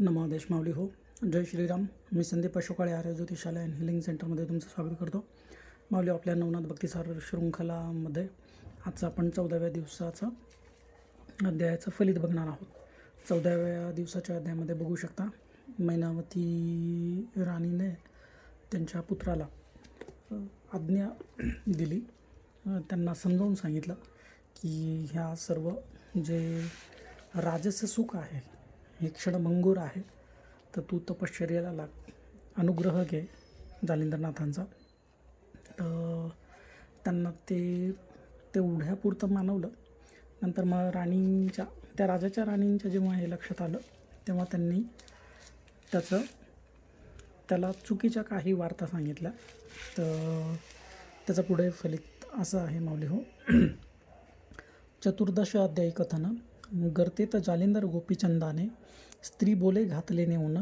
नमो देशमावली माऊली हो. जय श्रीराम. मी संदीप अशोकाळे आर्य ज्योतिषालय अँड हिलिंग सेंटरमध्ये तुमचं स्वागत करतो. माऊली आपल्या नवनाथ भक्तिसार शृंखलामध्ये आजचा आपण चौदाव्या दिवसाचं अध्यायाचं फलित बघणार आहोत. चौदाव्या दिवसाच्या अध्यायामध्ये बघू शकता मैनावती राणीने त्यांच्या पुत्राला आज्ञा दिली. त्यांना समजावून सांगितलं की ह्या सर्व जे राजस सुख आहे हे क्षणभंगूर आहे. तर तू तपश्चर्याला लाग. अनुग्रह घे जालिंदरनाथांचा. तर त्यांना ते तेवढ्यापुरतं मानवलं. नंतर मग राणींच्या त्या राजाच्या राणींच्या जेव्हा हे लक्षात आलं तेव्हा त्यांनी त्याचं त्याला चुकीच्या काही वार्ता सांगितल्या. तर त्याचं पुढे फलित असं आहे माऊली हो. चतुर्दश अध्यायी कथनं. गर्तेत जालिंदर गोपीचंदाने स्त्री बोले घातले नेऊन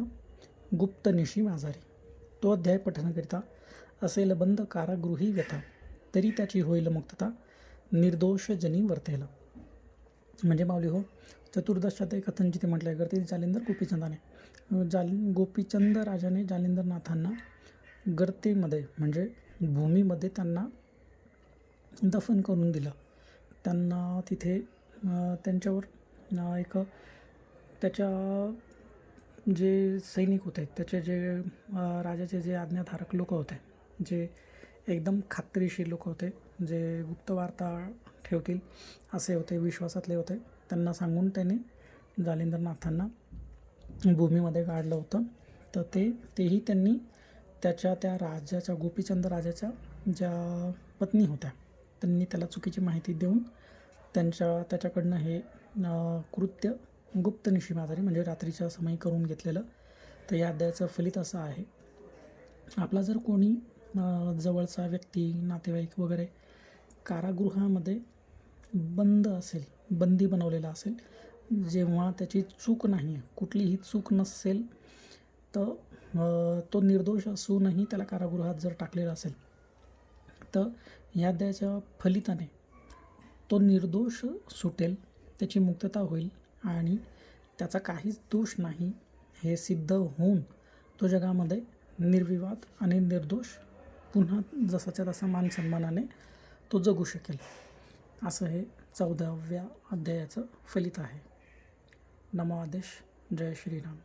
गुप्त निशी माझारी तो अध्याय पठणाकरिता असेल बंद कारागृही व्यथा तरी त्याची होईल मुक्तता निर्दोष जनी वर्तेल. म्हणजे माऊली हो चतुर्दशात कथन जिथे म्हटलं आहे गर्ते जालिंदर गोपीचंदाने. जाल गोपीचंद राजाने जालिंदरनाथांना गर्तेमध्ये म्हणजे भूमीमध्ये त्यांना दफन करून दिलं. त्यांना तिथे त्यांच्यावर एक त्याच्या जे सैनिक होते त्याचे जे राजाचे जे आज्ञाधारक लोक होते जे एकदम खात्रीशीर लोक होते जे गुप्तवार्ता ठेवतील असे होते विश्वासातले होते त्यांना सांगून त्याने जालिंदरनाथांना भूमीमध्ये काढलं होतं. तर ते तेही त्यांनी त्याच्या त्या राजाच्या गोपीचंद राजाच्या ज्या पत्नी होत्या त्यांनी त्याला चुकीची माहिती देऊन त्यांच्या त्याच्याकडनं हे कृत्य गुप्त निशिमाधारी म्हणजे रात्रीच्या समयी करून घेतलेलं. तर या अध्यायाचं फलित असं आहे. आपला जर कोणी जवळचा व्यक्ती नातेवाईक वगैरे कारागृहामध्ये बंद असेल बंदी बनवलेला असेल जेव्हा त्याची चूक नाही आहे कुठलीही चूक नसेल तर तो निर्दोष असूनही त्याला कारागृहात जर टाकलेला असेल तर या अध्यायाच्या फलिताने तो निर्दोष सुटेल. त्याची मुक्तता होईल आणि त्याचा काहीच दोष नाही. हे सिद्ध होऊन तो जगामध्ये निर्विवाद आणि निर्दोष पुन्हा जसाच्या तसा मान सन्मानाने तो जगू शकेल. असं हे चौदाव्या अध्यायाचं फलित आहे. नमो आदेश. जय श्रीराम.